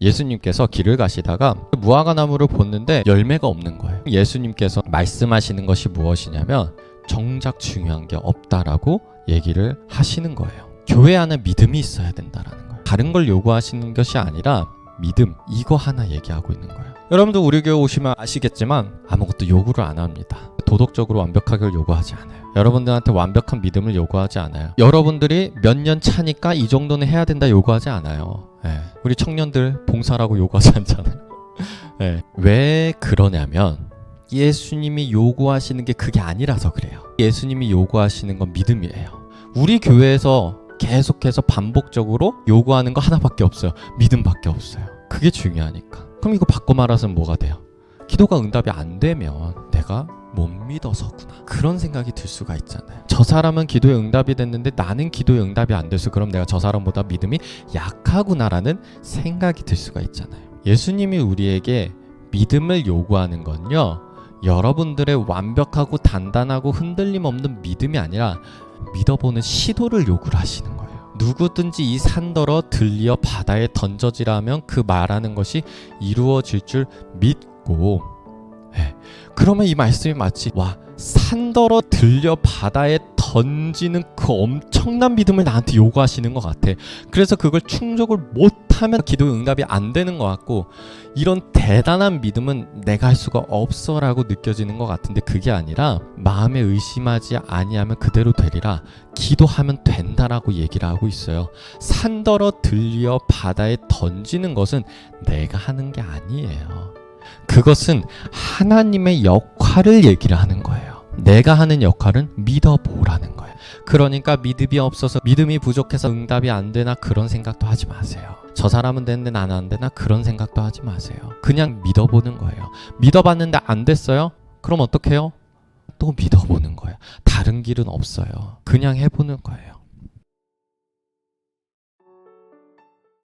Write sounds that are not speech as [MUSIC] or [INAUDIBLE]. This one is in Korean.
예수님께서 길을 가시다가 무화과 나무를 보는데 열매가 없는 거예요. 예수님께서 말씀하시는 것이 무엇이냐면 정작 중요한 게 없다라고 얘기를 하시는 거예요. 교회 안에 믿음이 있어야 된다라는 거예요. 다른 걸 요구하시는 것이 아니라 믿음 이거 하나 얘기하고 있는 거예요. 여러분도 우리 교회 오시면 아시겠지만 아무것도 요구를 안 합니다. 도덕적으로 완벽하게 요구하지 않아요. 여러분들한테 완벽한 믿음을 요구하지 않아요. 여러분들이 몇 년 차니까 이 정도는 해야 된다 요구하지 않아요. 예. 우리 청년들 봉사라고 요구하지 않잖아요. [LAUGHS] 예. 왜 그러냐면 예수님이 요구하시는 게 그게 아니라서 그래요. 예수님이 요구하시는 건 믿음이에요. 우리 교회에서 계속해서 반복적으로 요구하는 거 하나밖에 없어요. 믿음밖에 없어요. 그게 중요하니까. 그럼 이거 바꿔 말해서는 뭐가 돼요? 기도가 응답이 안 되면 내가 못 믿어서구나. 그런 생각이 들 수가 있잖아요. 저 사람은 기도에 응답이 됐는데 나는 기도에 응답이 안 돼서 그럼 내가 저 사람보다 믿음이 약하구나라는 생각이 들 수가 있잖아요. 예수님이 우리에게 믿음을 요구하는 건요. 여러분들의 완벽하고 단단하고 흔들림 없는 믿음이 아니라 믿어보는 시도를 요구를 하시는 거예요. 누구든지 이 산더러 들리어 바다에 던져지라 면 그 말하는 것이 이루어질 줄 믿고 예. 그러면 이 말씀이 마치 와 산더러 들려 바다에 던지는 그 엄청난 믿음을 나한테 요구하시는 것 같아. 그래서 그걸 충족을 못하면 기도 응답이 안 되는 것 같고 이런 대단한 믿음은 내가 할 수가 없어라고 느껴지는 것 같은데 그게 아니라 마음에 의심하지 아니하면 그대로 되리라 기도하면 된다라고 얘기를 하고 있어요. 산더러 들려 바다에 던지는 것은 내가 하는 게 아니에요. 그것은 하나님의 역할을 얘기를 하는 거예요. 내가 하는 역할은 믿어보라는 거예요. 그러니까 믿음이 없어서 믿음이 부족해서 응답이 안 되나 그런 생각도 하지 마세요. 저 사람은 됐는데 나는 안 되나 그런 생각도 하지 마세요. 그냥 믿어보는 거예요. 믿어봤는데 안 됐어요? 그럼 어떡해요? 또 믿어보는 거예요. 다른 길은 없어요. 그냥 해보는 거예요.